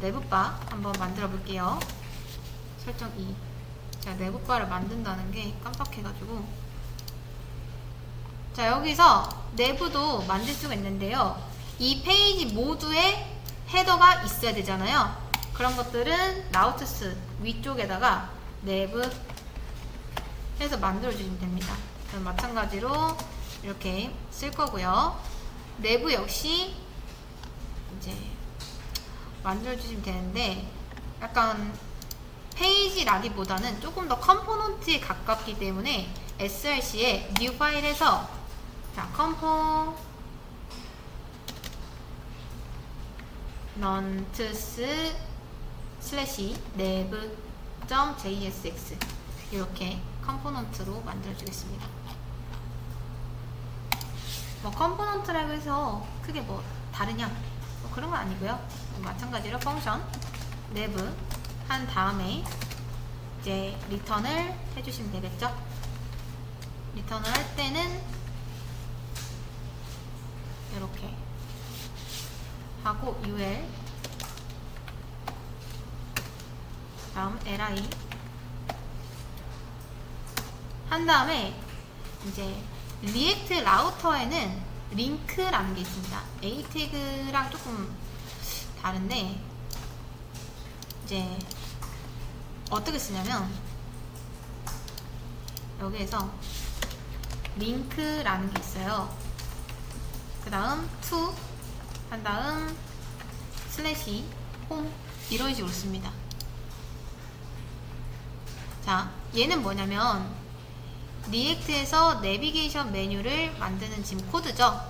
내부바 한번 만들어 볼게요. 설정 2. 제가 내부바를 만든다는 게 깜빡해가지고. 자, 여기서 내부도 만들 수가 있는데요. 이 페이지 모두에 헤더가 있어야 되잖아요. 그런 것들은 라우트스 위쪽에다가 내부 해서 만들어 주시면 됩니다. 마찬가지로 이렇게 쓸 거고요. 내부 역시 이제 만들어 주시면 되는데 약간 페이지라기보다는 조금 더 컴포넌트에 가깝기 때문에 src에 new 파일에서 자 컴포 넌트스 슬래시 nev.jsx 이렇게 컴포넌트로 만들어 주겠습니다. 뭐 컴포넌트라고 해서 크게 뭐 다르냐 뭐 그런 건 아니고요. 마찬가지로 펑션 nev 한 다음에 이제 리턴을 해주시면 되겠죠. 리턴을 할 때는 이렇게 하고 ul 다음 li 한 다음에 이제 리액트 라우터에는 링크라는 게 있습니다. a 태그랑 조금 다른데 이제 어떻게 쓰냐면 여기에서 링크라는 게 있어요. 그 다음 to 한 다음 슬래시 홈 이런 식으로 씁니다. 자, 얘는 뭐냐면 리액트에서 내비게이션 메뉴를 만드는 지금 코드죠.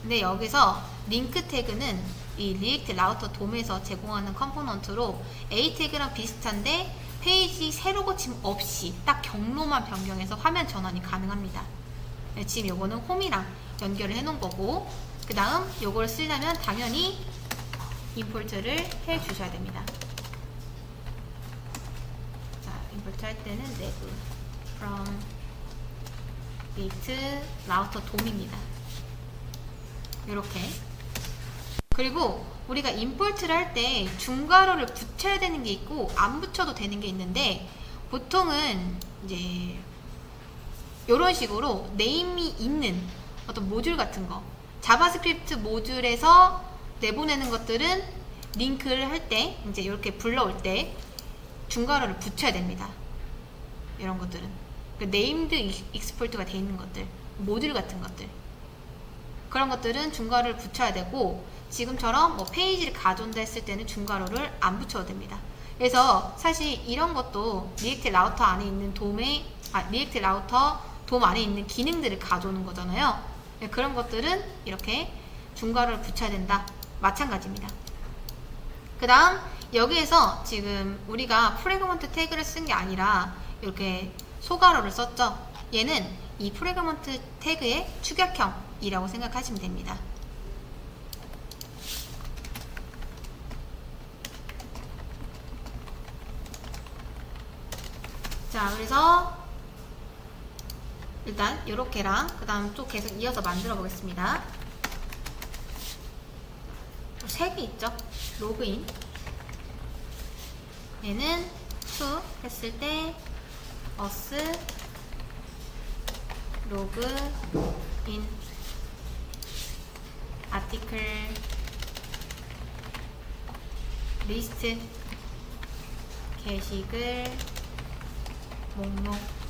근데 여기서 링크 태그는 이 리액트 라우터 돔에서 제공하는 컴포넌트로 A 태그랑 비슷한데 페이지 세로 고침 없이 딱 경로만 변경해서 화면 전환이 가능합니다. 네, 지금 요거는 홈이랑 연결을 해 놓은 거고 그 다음 요걸 쓰려면 당연히 임포트를 해 주셔야 됩니다. 자, 임포트 할 때는 nev from gate 라우터 돔입니다. 이렇게 그리고 우리가 임포트를 할 때 중괄호를 붙여야 되는 게 있고 안 붙여도 되는 게 있는데 보통은 이제 이런 식으로 네임이 있는 어떤 모듈 같은 거 자바스크립트 모듈에서 내보내는 것들은 링크를 할 때 이제 이렇게 불러올 때 중괄호를 붙여야 됩니다. 이런 것들은 그 네임드 익스포트가 돼 있는 것들 모듈 같은 것들 그런 것들은 중괄호를 붙여야 되고 지금처럼 뭐 페이지를 가져온다 했을 때는 중괄호를 안 붙여도 됩니다. 그래서 사실 이런 것도 리액트 라우터 안에 있는 돔에 아 리액트 라우터 돔 안에 있는 기능들을 가져오는 거잖아요. 네, 그런 것들은 이렇게 중괄호를 붙여야 된다. 마찬가지입니다. 그 다음 여기에서 지금 우리가 프레그먼트 태그를 쓴 게 아니라 이렇게 소괄호를 썼죠. 얘는 이 프레그먼트 태그의 축약형이라고 생각하시면 됩니다. 자, 그래서 일단 이렇게랑 그 다음 또 계속 이어서 만들어 보겠습니다. 세개 있죠? 로그인. 얘는 to 했을 때 us 로그인 아티클 리스트 게시글 Bộ.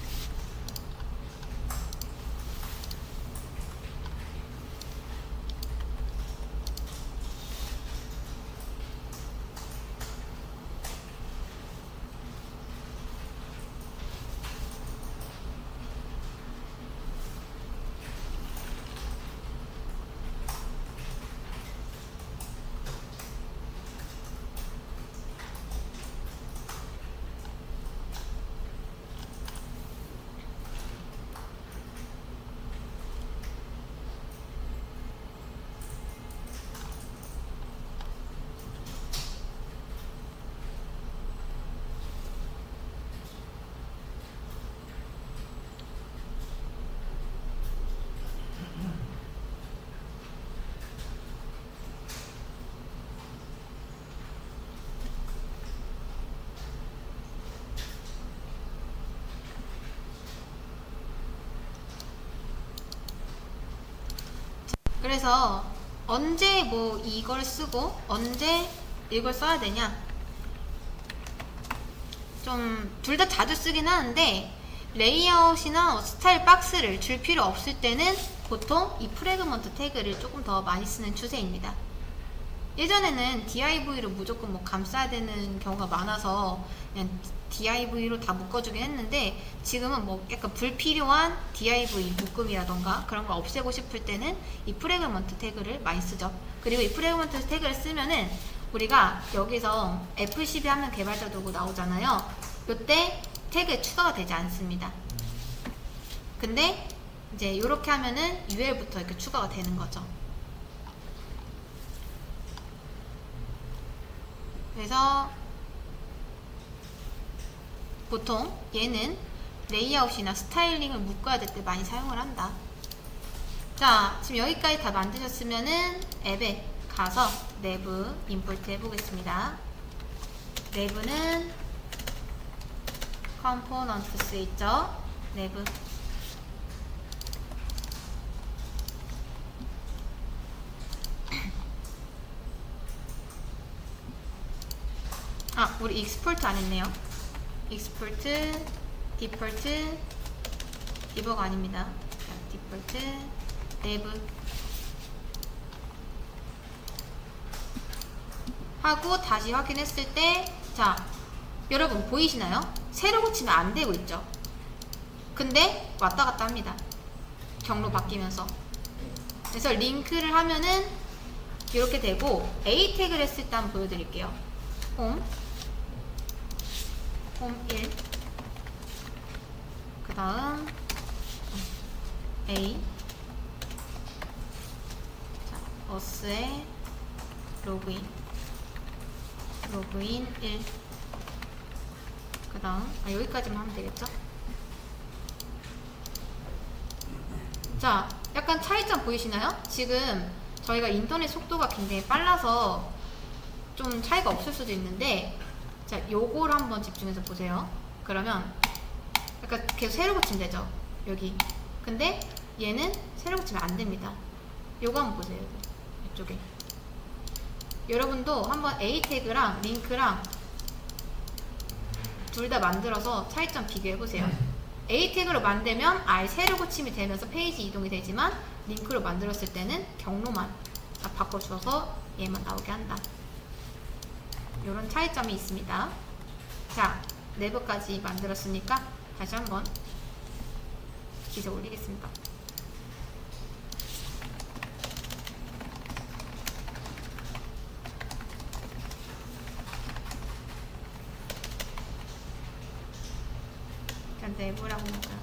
그래서 언제 뭐 이걸 쓰고 언제 이걸 써야 되냐 좀 둘 다 자주 쓰긴 하는데 레이아웃이나 스타일 박스를 줄 필요 없을 때는 보통 이 프레그먼트 태그를 조금 더 많이 쓰는 추세입니다. 예전에는 DIV로 무조건 뭐 감싸야 되는 경우가 많아서 그냥 DIV로 다 묶어주긴 했는데 지금은 뭐 약간 불필요한 DIV 묶음이라던가 그런 걸 없애고 싶을 때는 이 프레그먼트 태그를 많이 쓰죠. 그리고 이 프레그먼트 태그를 쓰면은 우리가 여기서 F12 하면 개발자 도구 나오잖아요. 이때 태그에 추가가 되지 않습니다. 근데 이제 이렇게 하면은 UL부터 이렇게 추가가 되는 거죠. 그래서 보통 얘는 레이아웃이나 스타일링을 묶어야 될 때 많이 사용을 한다. 자, 지금 여기까지 다 만드셨으면은 앱에 가서 내부 임포트 해보겠습니다. 내부는 컴포넌트스 있죠? 내부 아, 우리 익스포트 안 했네요. 익스포트, 디폴트, 디버가 아닙니다. 자, 디폴트, 내부 하고 다시 확인했을 때, 자, 여러분 보이시나요? 새로 고치면 안 되고 있죠? 근데 왔다 갔다 합니다. 경로 바뀌면서. 그래서 링크를 하면은 이렇게 되고 A 태그를 했을 때 한번 보여드릴게요. 홈, 홈 1, 그 다음 A, 자, 어스에 로그인, 로그인 1, 그 다음 아, 여기까지만 하면 되겠죠? 자, 약간 차이점 보이시나요? 지금 저희가 인터넷 속도가 굉장히 빨라서 좀 차이가 없을 수도 있는데 자, 요걸 한번 집중해서 보세요. 그러면 약간 계속 새로 고치면 되죠. 여기. 근데 얘는 새로 고치면 안 됩니다. 요거 한번 보세요. 이쪽에. 여러분도 한번 A 태그랑 링크랑 둘 다 만들어서 차이점 비교해 보세요. A 태그로 만들면 아예 새로 고침이 되면서 페이지 이동이 되지만 링크로 만들었을 때는 경로만 다 바꿔줘서 얘만 나오게 한다. 이런 차이점이 있습니다. 자, 내부까지 만들었으니까 다시 한번 기세 올리겠습니다. 내부라고.